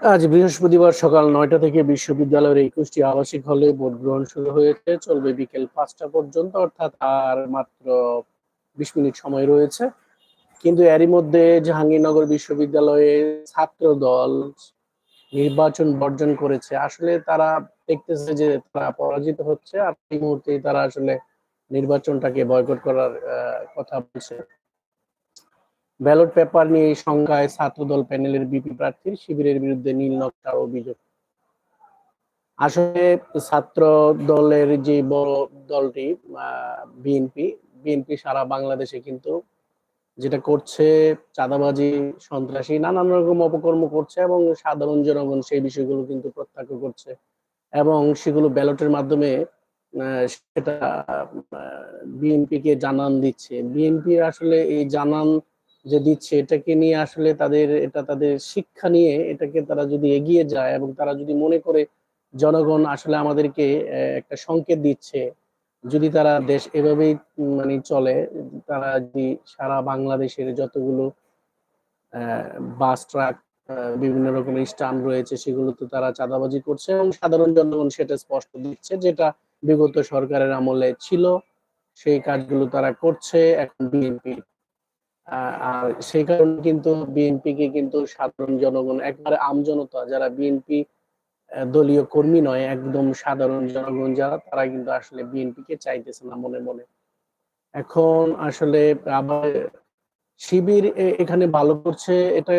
আজ বৃহস্পতিবার সকাল নয়টা থেকে বিশ্ববিদ্যালয়ের একুশটি আবাসিক হলে ভোট গ্রহণ শুরু হয়েছে। চলবে বিকেল পাঁচটা পর্যন্ত, অর্থাৎ আর মাত্র বিশ মিনিট সময় রয়েছে। কিন্তু এরই মধ্যে জাহাঙ্গীরনগর বিশ্ববিদ্যালয়ে ছাত্র দল নির্বাচন বর্জন করেছে। আসলে তারা দেখতেছে যে তারা পরাজিত হচ্ছে, আর এই মুহূর্তে তারা আসলে নির্বাচনটাকে বয়কট করার কথা বলছে। ব্যালট পেপার নিয়ে এই সংখ্যায় ছাত্রদল প্যানেলের বিপি প্রার্থীর শিবিরের বিরুদ্ধে নীল নকশার অভিযোগ। আসলে ছাত্র দলের যে বড় দলটি বিএনপি বিএনপি সারা বাংলাদেশে কিন্তু যেটা করছে, চাঁদাবাজি, সন্ত্রাসী, নানান রকম অপকর্ম করছে এবং সাধারণ জনগণ সেই বিষয়গুলো কিন্তু প্রত্যাখ্য করছে এবং সেগুলো ব্যালটের মাধ্যমে সেটা বিএনপি কে জানান দিচ্ছে। বিএনপি আসলে এই জানান যে দিচ্ছে, এটাকে নিয়ে আসলে তাদের, এটা তাদের শিক্ষা নিয়ে এটাকে তারা যদি এগিয়ে যায় এবং তারা যদি মনে করে জনগণ আসলে আমাদেরকে একটা সংকেত দিচ্ছে, যদি তারা দেশ এভাবেই মানে চলে, তারা যদি সারা বাংলাদেশের যতগুলো বাস, ট্রাক বিভিন্ন রকমের স্টাম্প রয়েছে সেগুলোতে তারা চাঁদাবাজি করছে এবং সাধারণ জনগণ সেটা স্পষ্ট দিচ্ছে যেটা বিগত সরকারের আমলে ছিল। সেই কাজগুলো তারা করছে, এখন বিএনপি সেই কারণে কিন্তু বিএনপিকে কিন্তু সাধারণ জনগণ, একবারে যারা বিএনপি দলীয় কর্মী নয়, একদম সাধারণ জনগণ যারা, তারা কিন্তু আসলে বিএনপিকে চাইতেছে না মনে মনে। এখন আসলে আবার শিবির এখানে ভালো করছে, এটা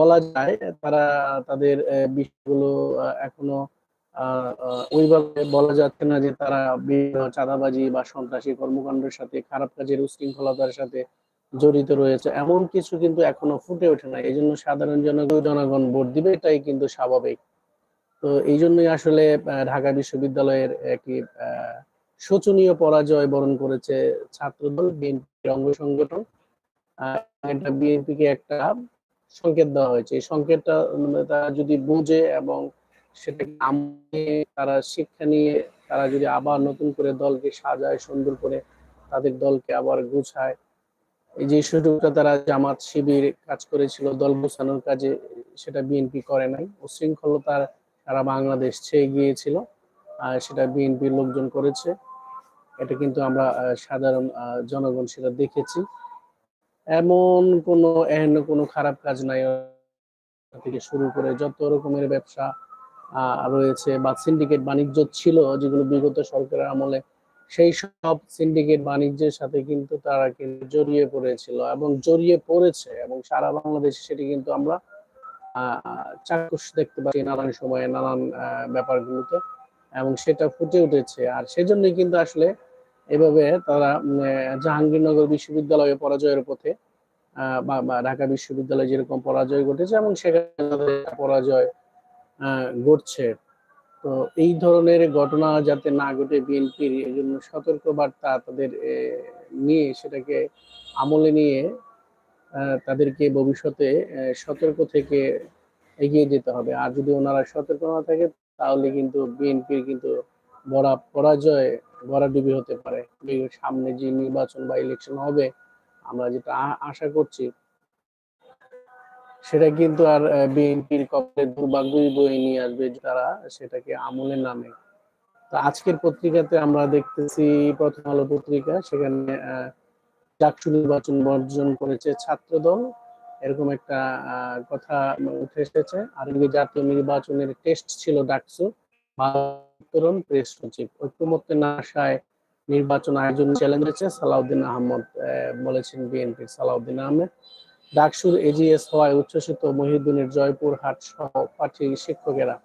বলা যায়, তারা তাদের বিষয়গুলো এখনও ওইভাবে বলা যাচ্ছে না যে তারা বিভিন্ন চাঁদাবাজি বা সন্ত্রাসী কর্মকাণ্ডের সাথে, খারাপ কাজের উশৃঙ্খলতার সাথে জড়িত রয়েছে। এমন কিছু কিন্তু এখনও ফুটে ওঠে না। এই জন্য সাধারণ জনগণ জনগণ ভোট দিবে, এটাই কিন্তু স্বাভাবিক। তো এই জন্যই আসলে ঢাকা বিশ্ববিদ্যালয়ের একটি শোচনীয় পরাজয় বরণ করেছে ছাত্রদল, বিএনপির অঙ্গ সংগঠন। এটা বিএনপিকে একটা সংকেত দেওয়া হয়েছে। এই সংকেতটা তারা যদি বুঝে এবং সেটা তারা শিক্ষা নিয়ে, তারা যদি আবার নতুন করে দলকে সাজায়, সুন্দর করে তাদের দলকে আবার গুছায় এই যে সুযোগটা তারা জামাত শিবির কাজ করেছিল, দল গোছানোর কাজে সেটা বিএনপি করে নাই। উশৃঙ্খলতার সারা বাংলাদেশ ছেয়ে গিয়েছিল, আর সেটা বিএনপির লোকজন করেছে। এটা কিন্তু আমরা সাধারণ জনগণ সেটা দেখেছি। এমন কোনো, এহেন কোনো খারাপ কাজ নাই থেকে শুরু করে যত রকমের ব্যবসা রয়েছে বা সিন্ডিকেট বাণিজ্য ছিল যেগুলো বিগত সরকারের আমলে সেই সব সিন্ডিকেট বাণিজ্যের সাথে কিন্তু তারা কিন্তু জড়িয়ে পড়েছিল এবং জড়িয়ে পড়েছে এবং সারা বাংলাদেশে সেটি কিন্তু আমরা চাক্ষুষ দেখতে পাচ্ছি নানান সময়ে, নানান ব্যাপারগুলোতে এবং সেটা ফুটে উঠেছে। আর সেজন্যই কিন্তু আসলে এভাবে তারা জাহাঙ্গীরনগর বিশ্ববিদ্যালয়ে পরাজয়ের পথে বা ঢাকা বিশ্ববিদ্যালয়ে যেরকম পরাজয় ঘটেছে এবং সেখানে পরাজয় ঘটছে। তো এই ধরনের ঘটনা যাতে না ঘটে বিএনপির এই জন্য সতর্ক বার্তা তাদের নিয়ে সেটাকে আমলে নিয়ে তাদেরকে ভবিষ্যতে সতর্ক থেকে এগিয়ে যেতে হবে। আর যদি ওনারা সতর্ক না থাকে, তাহলে কিন্তু বিএনপির কিন্তু বড় পরাজয় ডুবি হতে পারে। সামনে যে নির্বাচন বা ইলেকশন হবে, আমরা যেটা আশা করছি সেটা কিন্তু আর বিএনপির কপালে দুর্ভাগ্যই বয়ে নিয়ে আসবে তারা সেটাকে আমলের নামে। তো আজকের পত্রিকাতে আমরা দেখতেছি প্রথম আলো পত্রিকা, সেখানে ডাকসু নির্বাচন বর্জন করেছে ছাত্রদল। এরকম একটা কথা উঠে এসেছে। আর জাতীয় নির্বাচনের টেস্ট ছিল ডাকসু। উত্তরণ প্রেস সচিব ঐক্যমত্যের আশায় নির্বাচন আয়োজন চ্যালেঞ্জ হয়েছে। সালাউদ্দিন আহমদ বলেছেন বিএনপির সালাউদ্দিন আহমেদ। ডাকসুর এজিএস হওয়ায় উচ্ছ্বসিত মহিউদ্দিনের জয়পুর হাট সহ পাঠী শিক্ষকেরা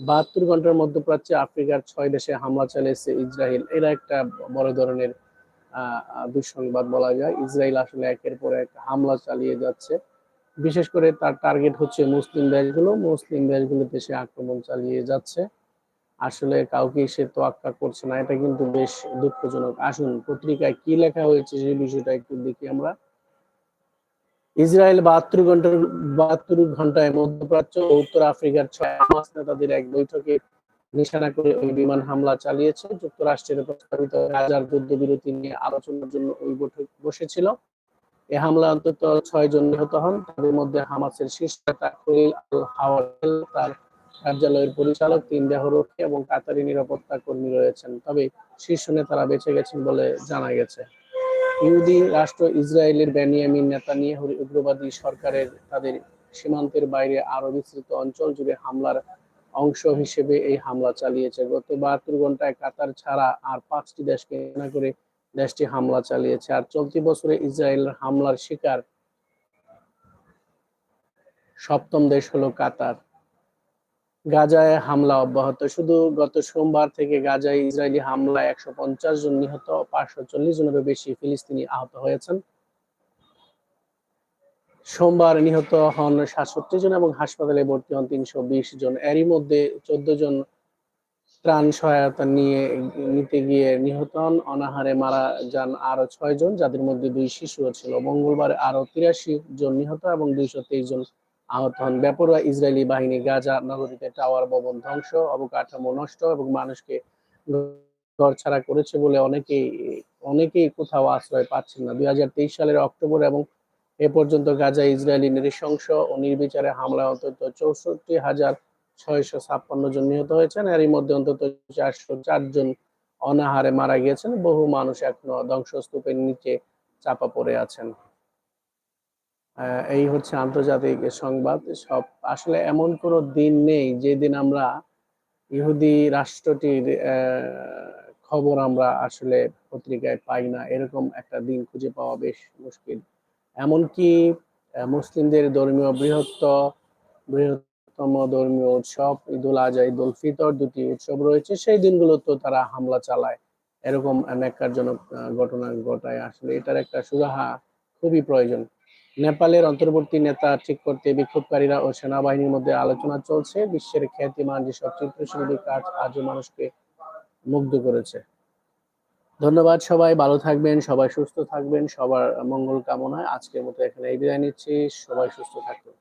বাহাত্তর ঘণ্টার মধ্যপ্রাচ্যে আফ্রিকার ছয় দেশে হামলা চালিয়েছে ইসরায়েল। এরা একটা বড় ধরনের দুঃসংবাদ বলা যায়। ইসরায়েল আসলে একের পর এক হামলা চালিয়ে যাচ্ছে। বিশেষ করে তার টার্গেট হচ্ছে মুসলিম দেশগুলো। মুসলিম দেশগুলোতে সে আক্রমণ চালিয়ে যাচ্ছে। আসলে কাউকে সে তো তোয়াক্কা করছে না। এটা কিন্তু বেশ দুঃখজনক। আসুন, পত্রিকায় কি লেখা হয়েছে সেই বিষয়টা একটু দেখি আমরা। ইসরায়েল বাহাত্তর ঘণ্টার, বাহাত্তর ঘন্টায় মধ্যপ্রাচ্য ও উত্তর আফ্রিকার ছয় নেতাদের এক বৈঠকে নিশানা করে ওই বিমান হামলা চালিয়েছে। যুক্তরাষ্ট্রের প্রস্তাবিত হাজার যুদ্ধ বিরতি নিয়ে আলোচনার জন্য ওই বৈঠক বসেছিল। এ হামলা অন্তত ছয় জন নিহত হন। তাদের মধ্যে হামাসের শীর্ষ নেতা খলিল আল হাওয়াল তার কার্যালয়ের পরিচালক, তিন দেহরক্ষী এবং কাতারি নিরাপত্তা কর্মী রয়েছেন। তবে শীর্ষ নেতারা বেঁচে গেছেন বলে জানা গেছে। ইহুদি রাষ্ট্র ইসরায়েলের বেনিয়ামিন নেতানিয়াহুর উগ্রবাদী সরকারের তাদের সীমান্তের বাইরে আরও বিস্তৃত অঞ্চল জুড়ে হামলার অংশ হিসেবে এই হামলা চালিয়েছে। গত বাহাত্তর ঘন্টায় কাতার ছাড়া আর পাঁচটি দেশকে কেন্দ্র করে দেশটি হামলা চালিয়েছে। আর চলতি বছরে ইসরায়েলের হামলার শিকার সপ্তম দেশ হলো কাতার। গাজায় হামলা অব্যাহত। শুধু গত সোমবার থেকে গাজায় ইসরায়েলি হামলায় একশো পঞ্চাশ জন নিহত, পাঁচশো চল্লিশ জনেরও বেশি ফিলিস্তিনি আহত হয়েছেন। সোমবার নিহত হন সাতষট্টি জন এবং হাসপাতালে ভর্তি হন তিনশো বিশ জন। এরই মধ্যে চোদ্দ জন ত্রাণ সহায়তা নিয়ে, নিতে গিয়ে নিহত হন। অনাহারে মারা যান আরও ছয় জন, যাদের মধ্যে দুই শিশুও ছিল। মঙ্গলবার আরও তিরাশি জন নিহত এবং দুইশো তেইশ জন আহত হন বেপরোয়া ইসরায়েলি বাহিনী গাজা নগরীতে টাওয়ার ভবন ধ্বংস, অবকাঠামো নষ্ট এবং মানুষকে ঘর ছাড়া করেছে বলে অনেকেই অনেকেই কোথাও আশ্রয় পাচ্ছেন না। দুই হাজার তেইশ সালের অক্টোবর এবং এ পর্যন্ত গাজা ইসরায়েলি নৃশংস ও নির্বিচারে হামলায় অন্তত চৌষট্টি হাজার ছয়শো ছাপ্পান্ন জন নিহত হয়েছেন। এরই মধ্যে অন্তত চারশো চারজন অনাহারে মারা গিয়েছেন। বহু মানুষ এখনও ধ্বংসস্তূপের নিচে চাপা পড়ে আছেন। এই হচ্ছে আন্তর্জাতিক সংবাদ। সব, আসলে এমন কোনো দিন নেই যেদিন আমরা ইহুদি রাষ্ট্রটির খবর আমরা আসলে পত্রিকায় পাই না। এরকম একটা দিন খুঁজে পাওয়া বেশ মুশকিল। এমনকি মুসলিমদের ধর্মীয় বৃহত্তর বৃহত্তম ধর্মীয় উৎসব ঈদুল আজহা, ঈদুল ফিতর দুটি উৎসব রয়েছে। সেই দিনগুলোতেও তারা হামলা চালায়। এরকম ন্যাক্কারজনক ঘটনা ঘটায়। আসলে এটার একটা সুরাহা খুবই প্রয়োজন। নেপালের অন্তর্বর্তী নেতা ঠিক করতে বিক্ষোভকারীরা ও সেনাবাহিনীর মধ্যে আলোচনা চলছে। বিশ্বের খ্যাতিমান যেসব চিত্রশিল্পী কাজ আজও মানুষকে মুগ্ধ করেছে। ধন্যবাদ সবাই, ভালো থাকবেন, সবাই সুস্থ থাকবেন, সবার মঙ্গল কামনায় আজকের মতো এখানে এই বিদায় নিচ্ছি। সবাই সুস্থ থাকবেন